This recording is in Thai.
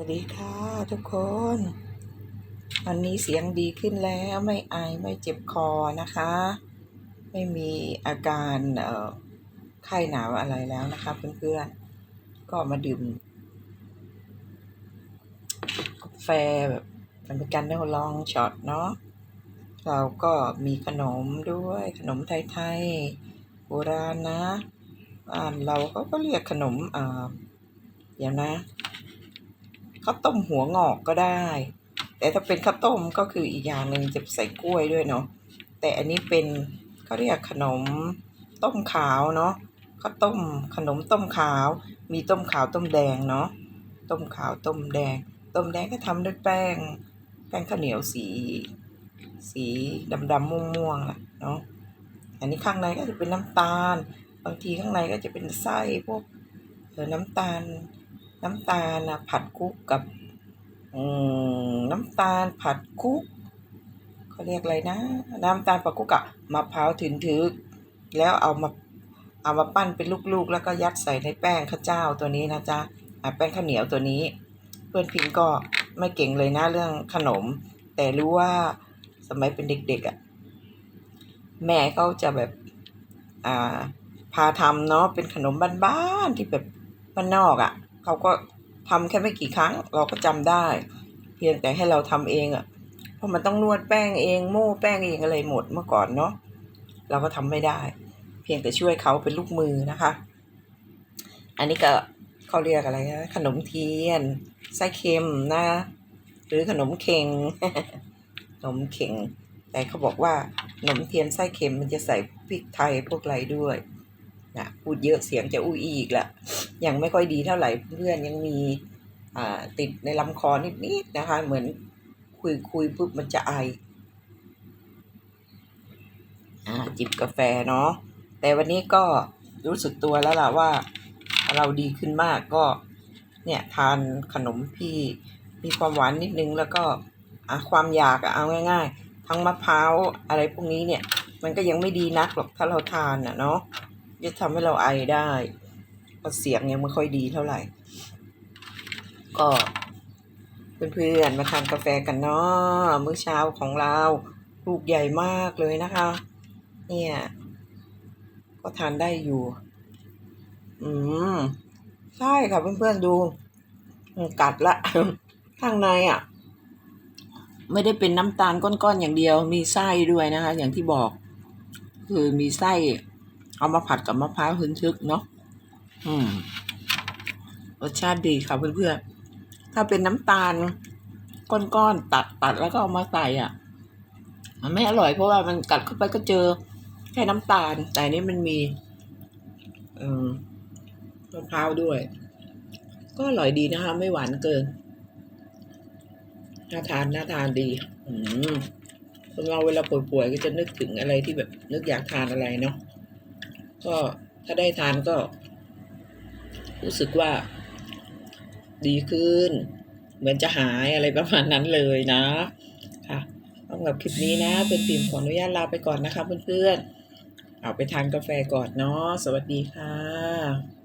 วัสดีค่ะทุกคน วันนี้เสียงดีขึ้นแล้วไม่ไอไม่เจ็บคอนะคะ ไม่มีอาการเอ่อไข้หนาวอะไรแล้วนะคะเพื่อนๆ ก็มาดื่มกาแฟแบบเมริกันเนลลองช็อตเนาะเราก็มีขนมด้วยขนมไทยๆโบราณนะบ้านเราเขาก็เรียกขนมอ่าเดี๋ยวนะ ข้าวต้มหัวงอกก็ได้ แต่ถ้าเป็นข้าวต้มก็คืออีกอย่างหนึ่งจะใส่กล้วยด้วยเนาะแต่อันนี้เป็นเขาเรียกขนมต้มขาวเนาะข้าวต้มขนมต้มขาว มีต้มขาวต้มแดงเนาะต้มขาวต้มแดง ต้มแดงก็ทำด้วยแป้ง แป้งข้าวเหนียวสี สีดำๆม่วงๆล่ะเนาะอันนี้ข้างในก็จะเป็นน้ำตาล บางทีข้างในก็จะเป็นไส้พวกเออน้ำตาล น้ำตาลนะผัดคุกกับน้ำตาลผัดคุกเขาเรียกอะไรนะ น้ำตาลผัดคุกกับมะพร้าวถึงถึก แล้วเอามาเอามาปั้นเป็นลูกๆ แล้วก็ยัดใส่ในแป้งข้าวเจ้าตัวนี้นะจ๊ะอะแป้งข้าวเหนียวตัวนี้ เพื่อนพิงก็ไม่เก่งเลยนะเรื่องขนม แต่รู้ว่าสมัยเป็นเด็กๆอะ่ะแม่เขาจะแบบอ่าพาทำเนาะเป็นขนมบ้านๆที่แบบบ้านนอกอะ่ะ เขาก็ทำแค่ไม่กี่ครั้ง เราก็จำได้ เพียงแต่ให้เราทำเองอะ่ะเพราะมันต้องนวดแป้งเองโม่แป้งเองอะไรหมดเมื่อก่อนเนาะเราก็ทำไม่ได้ เพียงแต่ช่วยเขาเป็นลูกมือนะคะ อันนี้ก็เขาเรียกอะไรนะขนมเทียนไส้เค็มนะ หรือขนมเค็งขนมเค็งแต่เขาบอกว่าขนมเทียนไส้เค็มมันจะใส่พริกไทยพวกอะไรด้วย นะพูดเยอะเสียงจะอุ้ยอีกละยังไม่ค่อยดีเท่าไหร่เพื่อนยังมีอ่าติดในลำคอนิดๆนะคะ เหมือนคุยคุยปุ๊บมันจะไออ่าจิบกาแฟเนาะแต่วันนี้ก็รู้สึกตัวแล้วล่ะว่า เราดีขึ้นมากก็เนี่ยทานขนมพี่มีความหวานนิดนึงแล้วก็ความอยากเอาง่าย ๆ ทั้งมะพร้าวอะไรพวกนี้เนี่ย มันก็ยังไม่ดีนักหรอกถ้าเราทานอะเนาะ จะทำให้เราไอได้เพราะเสียงยังไม่ค่อยดีเท่าไหร่ ก็เพื่อนๆมาทานกาแฟกันเนาะมื้อเช้าของเราลูกใหญ่มากเลยนะคะ เนี่ย ก็ทานได้อยู่ อืม ใช่ค่ะเพื่อนๆดู กัดละ ข้างในอะ ไม่ได้เป็นน้ำตาลก้อนๆอย่างเดียว มีไส้ด้วยนะคะ อย่างที่บอก คือมีไส้ เอามาผัดกับมะพร้าวหืนทึกเนาะอืมรสชาติดีค่ะเพื่อนๆ ถ้าเป็นน้ำตาล ก้อนๆ ตัดตัดแล้วก็เอามาใส่อะ มันไม่อร่อยเพราะว่ามันกัดเข้าไปก็เจอแค่น้ำตาล แต่นี้มันมี เออมะพร้าวด้วย ก็อร่อยดีนะคะ ไม่หวานเกิน น่าทานน่าทานดี อืมคนเราเวลาป่วยๆก็จะนึกถึงอะไรที่แบบนึกอยากทานอะไรเนาะ ก็ถ้าได้ทานก็ รู้สึกว่า ดีขึ้น เหมือนจะหายอะไรประมาณนั้นเลยนะ ค่ะสำหรับคลิปนี้นะเป็นพิมพ์ขออนุญาตลาไปก่อนนะคะเพื่อนๆเอาไปทานกาแฟก่อนเนาะสวัสดีค่ะ